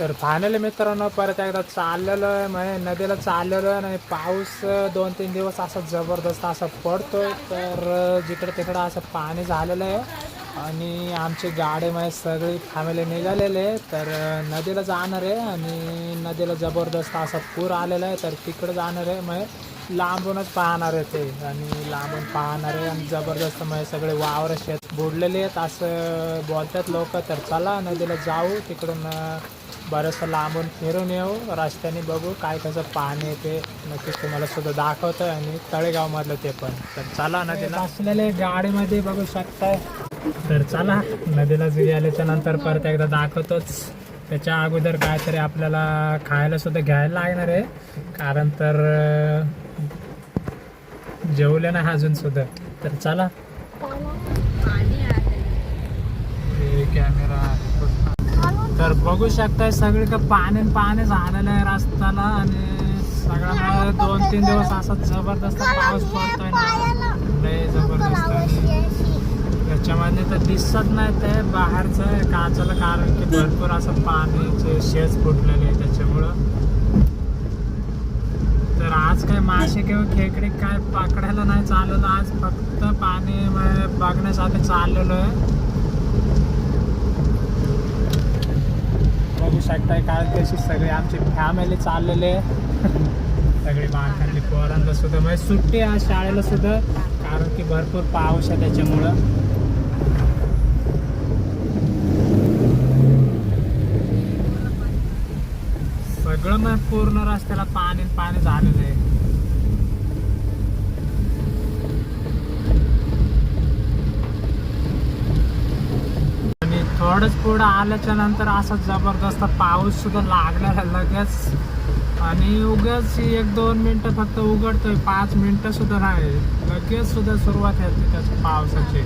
तर फायनली मित्रांनो परत एकदा चाललेलो आहे म्हणजे नदीला चाललेलो आहे आणि पाऊस दोन तीन दिवस असा जबरदस्त असा पडतोय. तर जिकडं तिकडं असं पाणी झालेलं आहे आणि आमची गाडी म्हणजे सगळी फॅमिली निघालेली आहे. तर नदीला जाणार आहे आणि नदीला जबरदस्त असा पूर आलेला आहे. तर तिकडं जाणार आहे म्हणजे लांबूनच पाहणार आहे ते. आणि लांबून पाहणार आहे आणि जबरदस्त म्हणजे सगळे वावर शेत बुडलेले आहेत असं बोलतात लोक तर चला नदीला जाऊ तिकडून बरंचसं लांबून फिरून येऊ रस्त्याने बघू काय कसं पाणी येते नक्कीच तुम्हाला सुद्धा दाखवतं आणि तळेगावमधलं ते पण. तर चला नदीला. असलेले गाडीमध्ये बघू शकताय. तर चला नदीला गेल्याच्यानंतर परत एकदा दाखवतोच. त्याच्या अगोदर काहीतरी आपल्याला खायला सुद्धा घ्यायला लागणार आहे. कारण तर जेवले नाही अजून सुद्धा. तर चला. कॅमेरा तर बघू शकताय सगळीकडे पाणी पाणी झालेलं आहे रस्त्याला आणि सगळ्यांना दोन तीन दिवस असा जबरदस्त पाऊस पडतोय ना. लय जबरदस्त त्याच्यामध्ये तर दिसत नाही ते बाहेरचं काचाला कारण की भरपूर असं पाण्याचे शेज फुटलेले आहे त्याच्यामुळं. तर आज काय मासे किंवा खेकडे काय पकडायला नाही चालवलं आज फक्त पाणी बघण्यासाठी चाललेलो आहे. बघू शकताय काय कशी सगळी आमची फॅमिली चाललेली आहे. सगळी बाहेर पोरांना सुद्धा म्हणजे सुट्टी आज शाळेला सुद्धा कारण की भरपूर पाऊस आहे त्याच्यामुळं. सगळं मग पूर्ण रस्त्याला पाणी पाणी झालेलं आहे. आणि थोडंच पुढं आल्याच्यानंतर असा जबरदस्त पाऊस सुद्धा लागलेला लगेच. आणि उगाच एक दोन मिनटं फक्त उघडतोय पाच मिनटं सुद्धा नाही. लगेच सुद्धा सुरुवात होते त्याच्या पावसाची.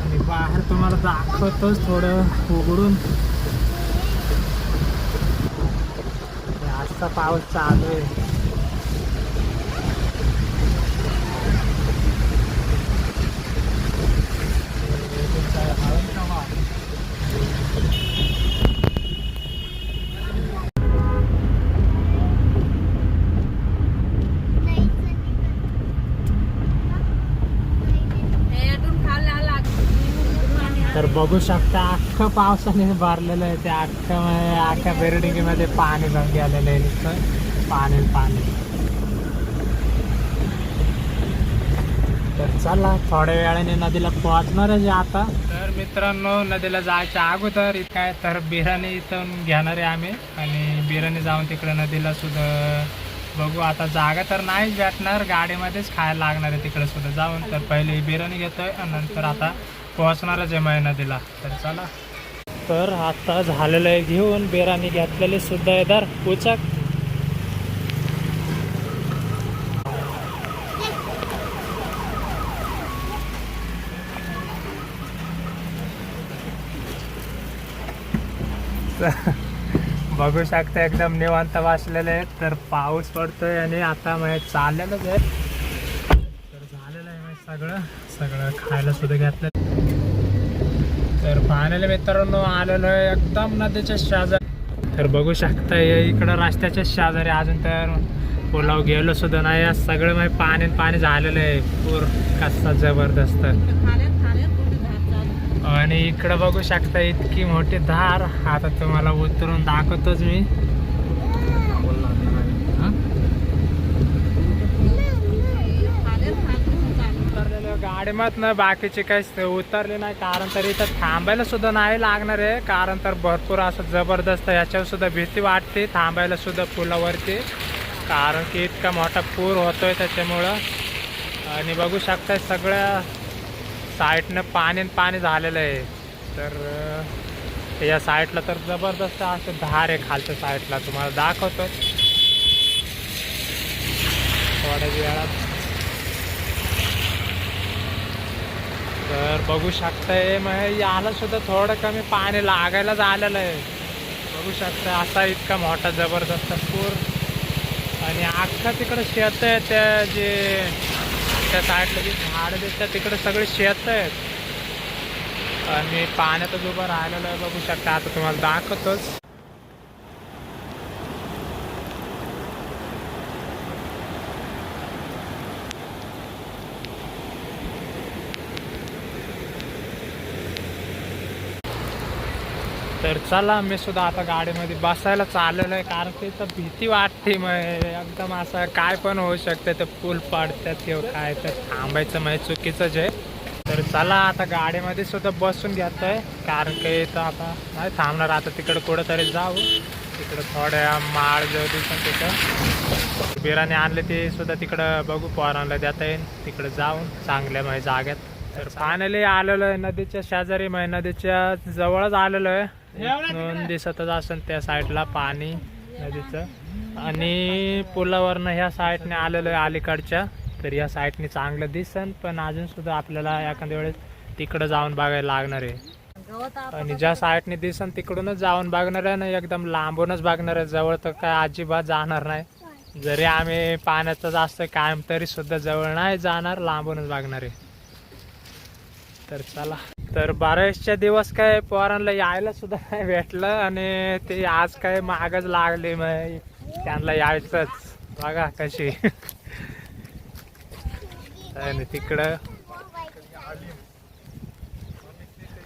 आणि बाहेर तुम्हाला दाखवतोच थोडं उघडून. आजचा पाऊस चालू आहे तर बघू शकता अख्खं पावसाने भरलेलं आहे ते अख्खं म्हणजे अख्ख्या बिल्डिंगमध्ये पाणी भर गेलेलं आहे नुसतं. पाणी पाणी. तर चला थोड्या वेळाने नदीला पोहोचणार आहे आता. तर मित्रांनो नदीला जायच्या अगोदर इथं काय तर बिराणी इथून घेणार आहे आम्ही. आणि बिराणी जाऊन तिकडे नदीला सुद्धा बघू. आता जागा तर नाहीच भेटणार गाडीमध्येच खायला लागणार आहे तिकडे सुद्धा जाऊन. तर पहिले बिर्याणी घेतोय आणि नंतर आता पोहोचणारच आहे माय नदीला. तर चला. तर आता झालेलं आहे घेऊन बेराने घेतलेली सुद्धा येदार तर बघू शकता एकदम निवांत वाचलेले आहेत. तर पाऊस पडतोय आणि आता म्हणजे चाललेलंच आहे. तर झालेलं आहे सगळं. सगळं खायला सुद्धा घेतलं फायनली मित्रांनो आलेलो आहे एकदम नदीच्या शेजारी. तर बघू शकता इकडं रस्त्याच्या शेजारी अजून तर पुलाव गेलो सुद्धा नाही. सगळं म्हणजे पाणी पाणी झालेलं आहे. पूर कसा जबरदस्त. आणि इकडं बघू शकता इतकी मोठी धार. आता तुम्हाला उतरून दाखवतोच मी हं? उतरलेलो गाडीमधनं बाकीचे काही उतरले नाही. कारण तर इथं थांबायला सुद्धा नाही लागणार आहे. कारण तर भरपूर असं जबरदस्त याच्यावर सुद्धा भीती वाटते. थांबायला सुद्धा पुलावरती. कारण की इतका मोठा पूर होतोय त्याच्यामुळं. आणि बघू शकता सगळ्या साईडनं पाणी पाणी झालेलं आहे. तर या साईडला तर जबरदस्त असं धार आहे खालच्या साईडला. तुम्हाला दाखवतो थोड्या वेळात तर बघू शकताय मग याला सुद्धा थोडं कमी पाणी लागायलाच आलेलं आहे. बघू शकता असा इतका मोठा जबरदस्त पूर. आणि अख्खा तिकडं शेत आहे त्या जे त्या साईडला जे झाड दिसतात तिकडे सगळे शेत आहेत. आणि पाण्यातच उभं राहिलेलं आहे बघू शकता आता तुम्हाला दाखवतोच. तर चला मी सुद्धा आता गाडीमध्ये बसायला चाललेलो आहे कारण की तर भीती वाटते मग. एकदम असं काय पण होऊ शकतं ते पूल पडतात किंवा काय तर थांबायचं म्हणजे चुकीचंच आहे. तर चला आता गाडीमध्ये सुद्धा बसून घेतोय कारण की तर आता नाही थांबणार आता तिकडं कुठंतरी जाऊ. तिकडं थोड्या माळ जाऊ दिसून तिथं. बिराने आणले ते सुद्धा तिकडं बघू पोरांना देता येईल तिकडं जाऊन चांगल्या म्हणजे जाग्यात तर फायनली आलेलो आहे नदीच्या शेजारी म्हणजे नदीच्या जवळच आलेलो आहे. इथून दिसतच असेल त्या साईडला पाणी नदीचं. आणि पुलावरनं ह्या साईडने आलेलो आहे अलीकडच्या. तर या साईडने चांगलं दिसन पण अजून सुद्धा आपल्याला एखाद्या वेळेस तिकडं जाऊन बघायला लागणार आहे. आणि ज्या साईडने दिसन तिकडूनच जाऊन बघणार आहे ना एकदम लांबूनच बघणार आहे. जवळ तर काय अजिबात जाणार नाही. जरी आम्ही पाण्याचं जास्त कायम तरी सुद्धा जवळ नाही जाणार लांबूनच बघणार आहे. तर चला. तर बारावीसच्या दिवस काय पोरांना यायला सुद्धा नाही भेटलं आणि ते आज काय मागच लागले मग त्यांना यायचंच. बघा कशी. आणि तिकडं.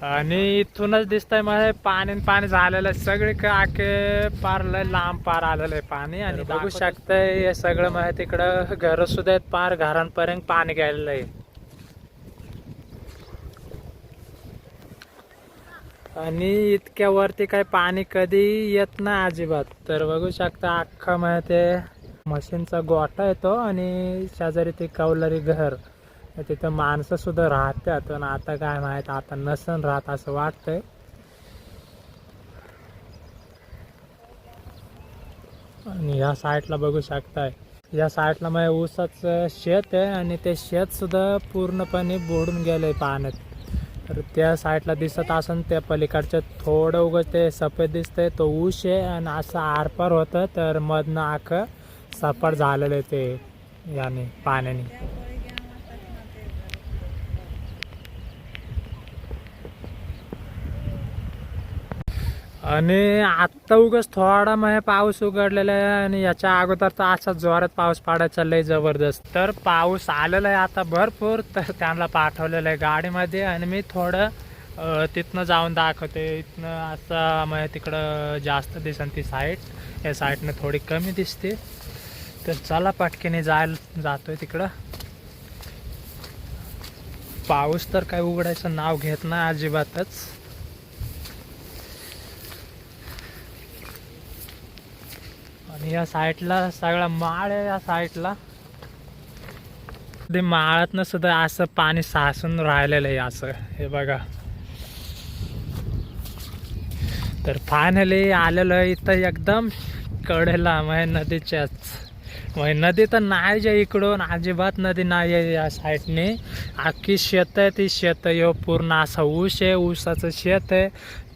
आणि इथूनच दिसतंय मला पाणी पाणी झालेलं आहे. सगळे का आखे पार लय लांब पार आलेलं आहे पाणी. आणि बघू शकताय हे सगळं मला तिकडं घर सुद्धा आहेत पार. घरांपर्यंत पाणी गेलेलं आहे. आणि इतक्या वरती काही पाणी कधी येत नाही अजिबात. तर बघू शकता अख्खा म्हणजे ते मशीनचा गोठा येतो आणि शेजारी ते कौलरी घर. तिथं माणसं सुद्धा राहतात आणि आता काय माहीत आता नसन राहत असं वाटतंय. आणि या साईडला बघू शकताय. या साईडला माझ्या ऊसाचं शेत आहे आणि ते शेत सुद्धा पूर्णपणे बुडून गेलंय पाण्यात. तर त्या साईडला दिसत असन त्या पलीकडचं. थोडं उगं ते सफेद दिसतंय तो ऊस आहे आणि असं आरपार होतं तर मधनं आखं सपाट झालेलं ते याने पाण्याने. आणि आत्ता उगाच थोडा मग पाऊस उघडलेला आहे आणि याच्या अगोदर तर असा जोरात पाऊस पडायचा लय जबरदस्त. तर पाऊस आलेला आहे आता भरपूर तर त्यांना पाठवलेलं आहे गाडीमध्ये आणि मी थोडं तिथनं जाऊन दाखवते. इथनं असं मग तिकडं जास्त दिसन ती साईड या साईडनं थोडी कमी दिसते. तर चला पटकीने जायला जातोय तिकडं. पाऊस तर काय उघडायचं नाव घेत नाही अजिबातच. या साईडला सगळा माळ आहे या साईडला. ते माळातनं सुद्धा असं पाणी सासून राहिलेलं आहे असं. हे बघा. तर फायनली आलेलो आहे इथं एकदम कडेला म्हणजे नदीच्याच. म्हणजे नदी तर नाही जे इकडून अजिबात नदी नाही आहे या साईडने. अख्खी शेत आहे ती शेत यो हो, पूर्ण असा ऊस आहे ऊसाचं शेत आहे.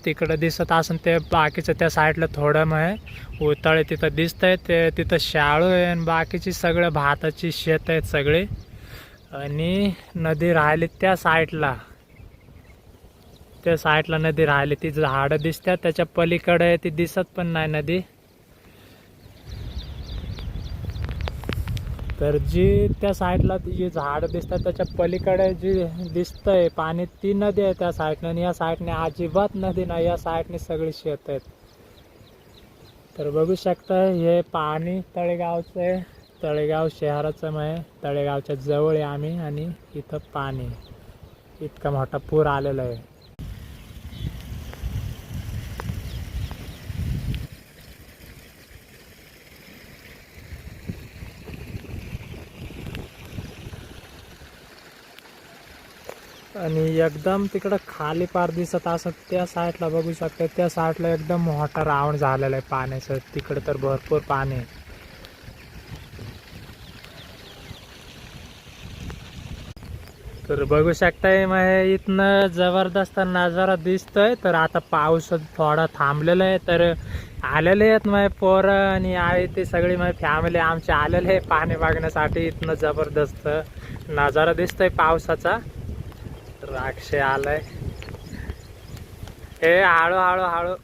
तिकडं दिसत असून ते बाकीचं त्या साईडला थोडं मग उतळे तिथं दिसतंय ते तिथं शाळू आहे आणि बाकीची सगळं भाताची शेत आहेत सगळे. आणि नदी राहिली त्या साईडला. त्या साईडला नदी राहिली ती झाडं दिसतात त्याच्या पलीकडे ती दिसत पण नाही नदी. तर जी त्या साईडला जी झाडं दिसतात त्याच्या पलीकडे जी दिसतंय पाणी ती नदी आहे त्या साईडनं आणि या साईडने अजिबात नदी नाही या साईडने सगळी शेत आहेत. तर बघू शकता हे पाणी तळेगावचं आहे. तळेगाव शहराचं आहे. तळेगावच्या जवळ आहे आम्ही आणि इथं पाणी. इतका मोठा पूर आलेला आहे. आणि एकदम तिकडं खाली पार दिसत असं त्या साईडला बघू शकता त्या साईडला एकदम मोठा रावण झालेला आहे पाण्याचं तिकडं तर भरपूर पाणी आहे. तर बघू शकताय मग इथनं जबरदस्त नजारा दिसतोय. तर आता पाऊस थोडा थांबलेला आहे तर आलेले आहेत मग पोरं आणि आई ते सगळी मग फॅमिली आमची आलेले आहे पाणी बघण्यासाठी इथनं जबरदस्त नजारा दिसतोय पावसाचा. રાખશે આલે એ હાળો હાળો હાળો.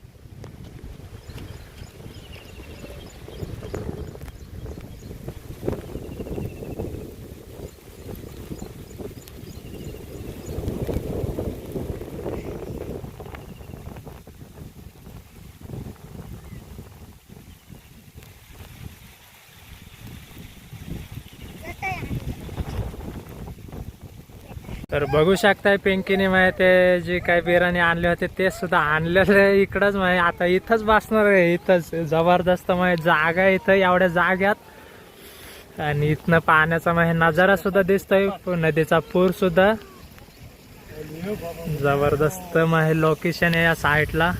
तर बघू शकताय पिंकीने माहिती ते जे काही बिर्याणी आणले होते ते सुद्धा आणलेले इकडंच माहिती आता इथंच बसणार आहे इथंच. जबरदस्त माहिती जागा इथं एवढ्या जाग्यात. आणि इथनं पाण्याचा माहिती नजारा सुद्धा दिसतोय नदीचा पूर सुद्धा. जबरदस्त माहिती लोकेशन आहे या साईडला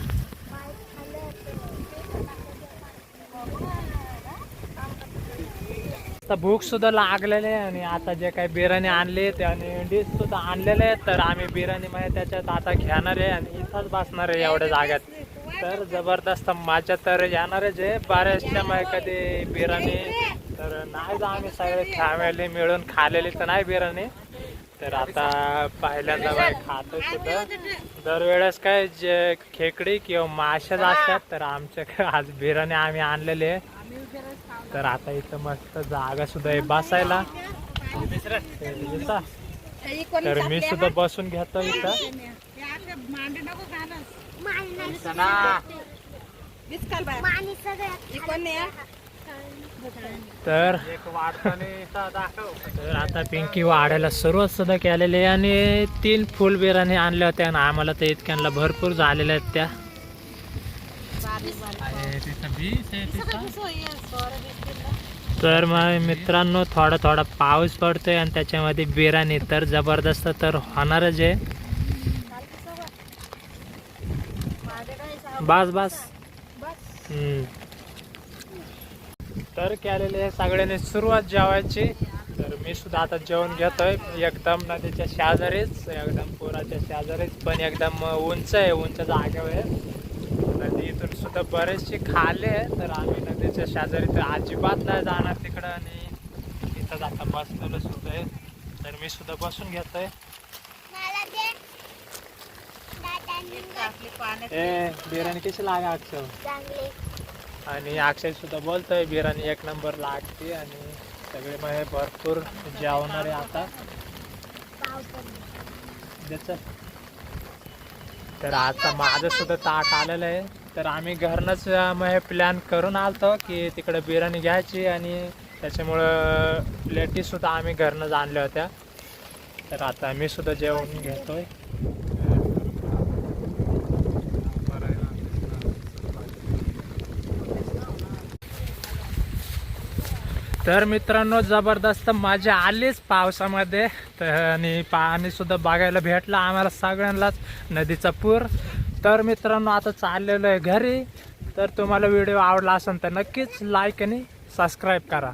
आता भूक सुद्धा लागलेले आहे आणि आता जे काही बिर्याणी आणले ते आणि डिश सुद्धा आणलेले आहेत तर आम्ही बिर्याणी मध्ये त्याच्यात आता घेणार आहे आणि इथंच बसणार आहे एवढ्या जाग्यात तर जबरदस्त माझ्या तर येणारच आहे. बऱ्याचशा मग कधी बिर्याणी तर नाही जा आम्ही सगळे फॅमिली मिळून खाल्लेली तर नाही बिर्याणी. तर आता पहिल्यांदा माहिती खातो सुद्धा दरवेळेस काय जे खेकडी किंवा माशाच असतात तर आमच्या आज बिर्याणी आम्ही आणलेली आहे. तर आता इथं मस्त जागा सुद्धा आहे बसायला. तर मी सुद्धा बसून घेतो इथं. तर तर आता पिंकी वाढायला सुरुवात सुद्धा केलेली आहे आणि तीन फुल बिर्याणी आणल्या होत्या आणि आम्हाला ते इतक्यांना भरपूर झालेल्या आहेत त्या. तर मग मित्रांनो थोडा थोडा पाऊस पडतोय आणि त्याच्यामध्ये बिर्याणी तर जबरदस्त तर होणारच आहे. बस. बस. हम्म. तर केलेले आहे. सगळ्यांनी सुरुवात जेवायची. तर मी सुद्धा आता जेवण घेतोय. एकदम नदीच्या शेजारीच एकदम पुराच्या शेजारीच पण एकदम उंच आहे. उंच जागेवर आहे. नदी इथून सुद्धा बरेचसे खाले आहे. तर आम्ही नदीच्या शेजारी तर अजिबात नाही जाणार तिकडं. आणि इथंच आता बसलेलं सुद्धा आहे. तर मी सुद्धा बसून घेतोय. ए बिर्याणी कशी लागा अक्षय आणि अक्षय सुद्धा बोलतोय बिर्याणी एक नंबर लागते आणि सगळे मग हे भरपूर जेवणार आहे आता ज्याचं तर आता माझं सुद्धा ताट आलेलं आहे. तर आम्ही घरनंच मग हे प्लॅन करून आलतो की तिकडे बिर्याणी घ्यायची आणि त्याच्यामुळं प्लेटी सुद्धा आम्ही घरनंच आणल्या होत्या. तर आता मी सुद्धा जेवण घेतोय. तर मित्रांनो जबरदस्त मजा आलीच पावसामध्ये. तर आणि पाणीसुद्धा बघायला भेटलं. आम्हाला सगळ्यांनाच नदीचा पूर. तर मित्रांनो आता चाललेलो आहे घरी. तर तुम्हाला व्हिडिओ आवडला असेल तर नक्कीच लाईक आणि सबस्क्राईब करा.